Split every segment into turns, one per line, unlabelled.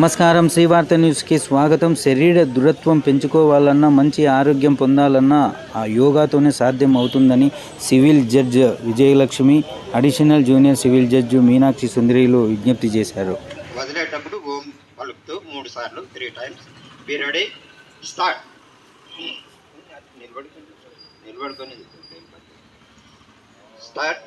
నమస్కారం. శ్రీవార్త న్యూస్కి స్వాగతం. శరీర దృఢత్వం పెంచుకోవాలన్నా మంచి ఆరోగ్యం పొందాలన్నా ఆ యోగాతోనే సాధ్యం అవుతుందని civil judge Vijayalakshmi additional junior civil judge Meenakshi సుందరిలు విజ్ఞప్తి చేశారు.
వదిలేటప్పుడు ఓం పలుకుతూ మూడు సార్లు three times be ready start. నిలబడుకొని నిలబడుకొని స్టార్ట్.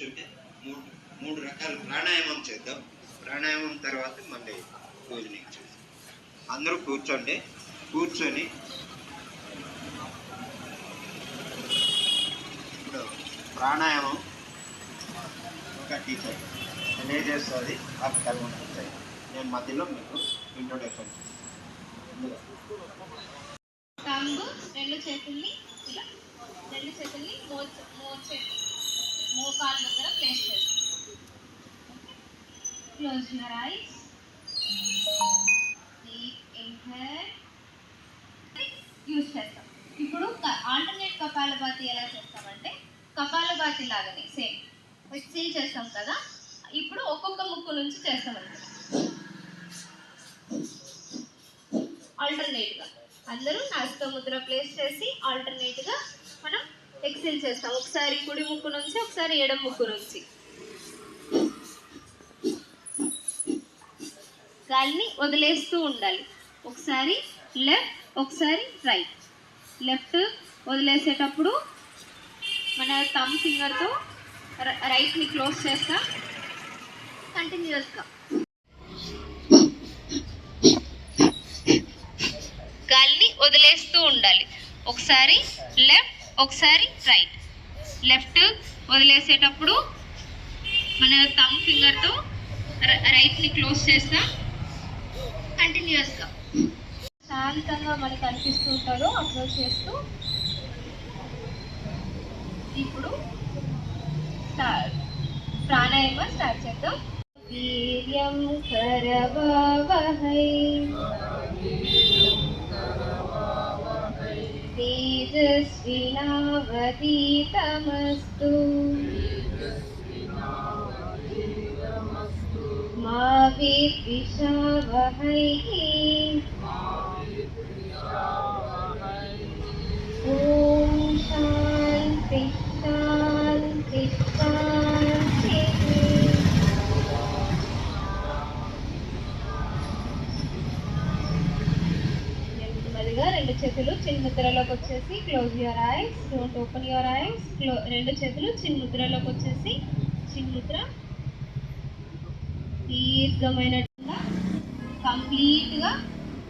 కూర్చుంటే మూడు మూడు రకాల ప్రాణాయామం చేద్దాం. ప్రాణాయామం తర్వాత మళ్ళీ భోజనం చేద్దాం. అందరూ కూర్చోండి. కూర్చొని ఇప్పుడు ప్రాణాయామం ఒక టీచర్ తెలియజేస్తుంది. ఆ కర్మ నేను మధ్యలో మీకు ఇంట్రొడక్షన్ చేస్తాను
రెండు చేతుల్ని ఇలా. రెండు చేతుల్ని మోచ మోచే మోకాళ్ళ దగ్గర ప్లేస్ చేస్తాం close your eyes deep inhale use చేస్తాం. ఇప్పుడు ఆల్టర్నేట్ కపాలభాతి ఎలా చేస్తామంటే కపాలభాతి లాగానే సేమ్ సీల్ చేస్తాం కదా ఇప్పుడు ఒక్కొక్క ముక్కు నుంచి చేస్తామండి ఆల్టర్నేట్గా అందరూ నాస్తో ముద్ర ప్లేస్ చేసి ఆల్టర్నేట్గా ఎక్సెల్ చేస్తాం. ఒకసారి కుడి ముక్కు నుంచి ఒకసారి ఎడం ముక్కు నుంచి. గాలిని వదిలేస్తూ ఉండాలి. ఒకసారి లెఫ్ట్ ఒకసారి రైట్. లెఫ్ట్ వదిలేసేటప్పుడు మన థమ్ ఫింగర్తో రైట్ని క్లోజ్ చేస్తాం. కంటిన్యూస్గా గాలిని వదిలేస్తూ ఉండాలి. ఒకసారి లెఫ్ట్ ఒకసారి రైట్ లెఫ్ట్ వదిలేసేటప్పుడు మన థమ్ ఫింగర్తో రైట్ని క్లోజ్ చేస్తాం. కంటిన్యూస్గా శాంతంగా మనకు అనిపిస్తూ ఉంటాడో. అబ్జర్వ్ చేస్తూ. ఇప్పుడు ప్రాణాయామ స్టార్ట్ చేద్దాం. వీర్యం కరవహై तेजस्विनावतीतमस्तु मा विद्विषावहैः ॐ शान्ति शान्ति शान्तिः చిన్న ముద్రలోకి వచ్చేసి close your eyes don't open your eyes close రెండు చేతులు చిన్న ముద్రలోకి వచ్చేసి చిన్న ముద్ర. దీర్ఘమైనట్టుగా కంప్లీట్గా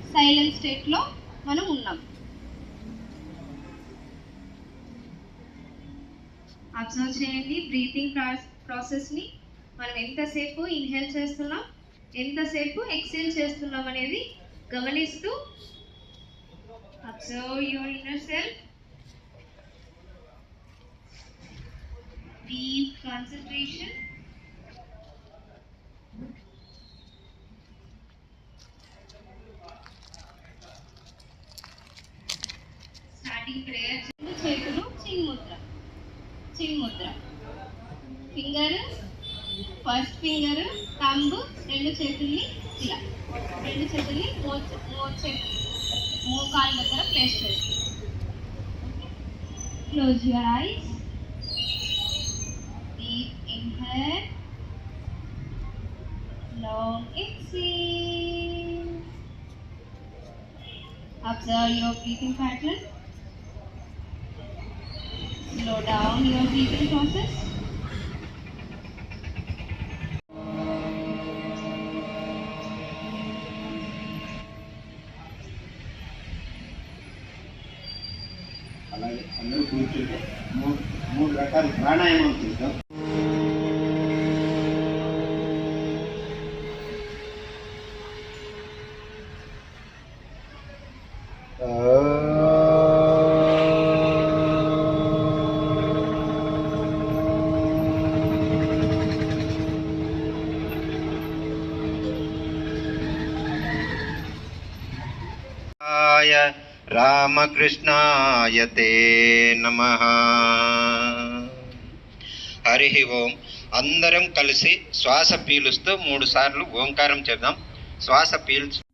సైలెంట్ స్టేట్లో మనం ఉన్నాం. అబ్జర్వ్ చేయండి బ్రీతింగ్ ప్రాసెస్ని మనం ఎంతసేపు ఇన్హేల్ చేస్తున్నాం ఎంతసేపు ఎక్సేల్ చేస్తున్నాం అనేది గమనిస్తూ Observe your inner self. Deep concentration. Starting prayer. రెండు చేతులు ching చిన్ముద్ర ఫింగర్ ఫస్ట్ finger థంబ్ రెండు చేతుల్ని ఇలా రెండు చేతుల్ని మోచ మోచే మోకాళ్ళ దగ్గర ప్లేస్ చేస్తాం close your eyes deep inhale long exhale observe your breathing pattern slow down your breathing process
అలాగే అందరూ కూర్చుంటే మూడు మూడు రకాల ప్రాణాయామం చేద్దాం. రామకృష్ణాయ తే నమ. హరి ఓం. అందరం కలిసి శ్వాస పీలుస్తూ మూడు సార్లు ఓంకారం చేద్దాం. శ్వాస పీల్చు